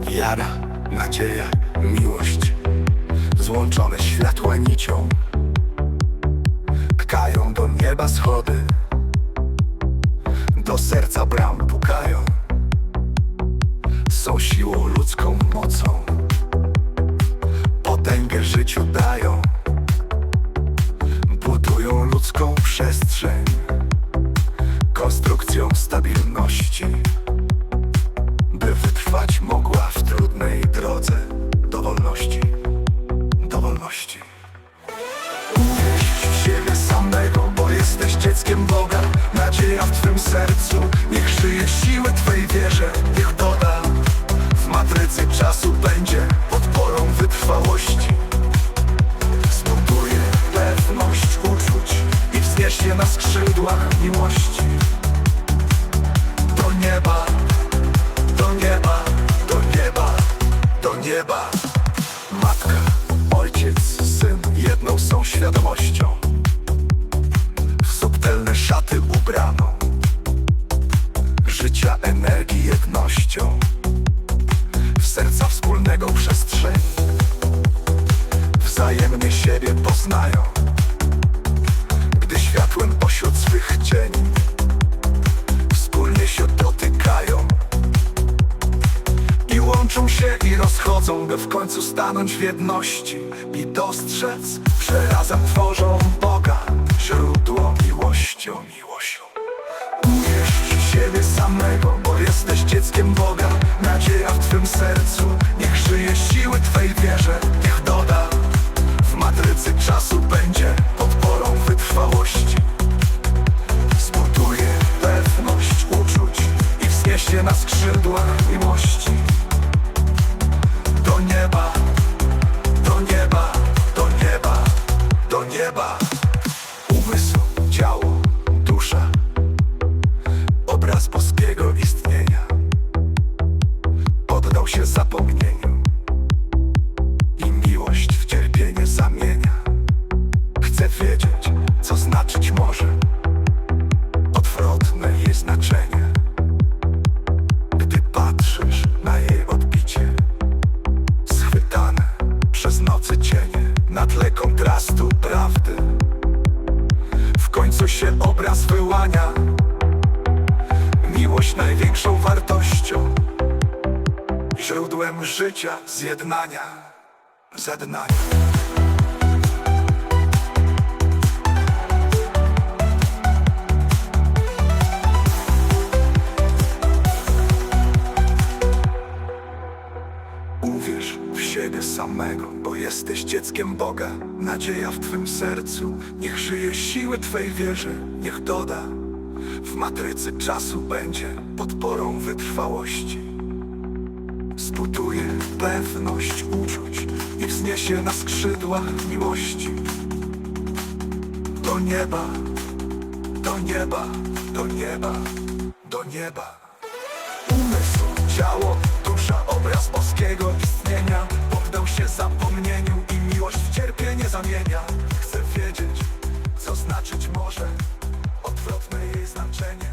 Wiara, nadzieja, miłość. Złączone światła nicią. Pkają do nieba schody Życiu dają Budują ludzką przestrzeń Konstrukcją stabilności by wytrwać mogła w trudnej drodze do wolności, do wolności. Uwierz w siebie samego, bo jesteś dzieckiem Boga. Nadzieja w Twym skrzydłach miłości. Do nieba do nieba, do nieba, do nieba. Matka, ojciec, syn, jedną są świadomością. W subtelne szaty ubrano, życia energii jednością. W serca wspólnego przestrzeni, wzajemnie siebie poznają. Rozchodzą, by w końcu stanąć w jedności i dostrzec, że razem tworzą Boga, źródło miłością, miłością. Uwierz siebie samego, bo jesteś dzieckiem Boga. Nadzieja w Twym sercu, niech żyje siły Twej wierze, niech doda. W matrycy czasu będzie podporą wytrwałości. Zbuduje pewność uczuć i wzniesie na skrzydłach miłości. Znaczenie. Gdy patrzysz na jej odbicie, schwytane przez nocy cienie, na tle kontrastu prawdy, w końcu się obraz wyłania. Miłość największą wartością, źródłem życia, zjednania, zednania. Bo jesteś dzieckiem Boga. Nadzieja w Twym sercu, niech żyje siły Twej wierze, niech doda. W matrycy czasu będzie podporą wytrwałości. Zbuduje pewność uczuć i wzniesie na skrzydłach miłości. Do nieba, do nieba, do nieba, do nieba. Ciało, dusza, obraz boskiego istnienia. Poddał się zapomnieniu i miłość w cierpienie zamienia. Chcę wiedzieć, co znaczyć może. Odwrotne jej znaczenie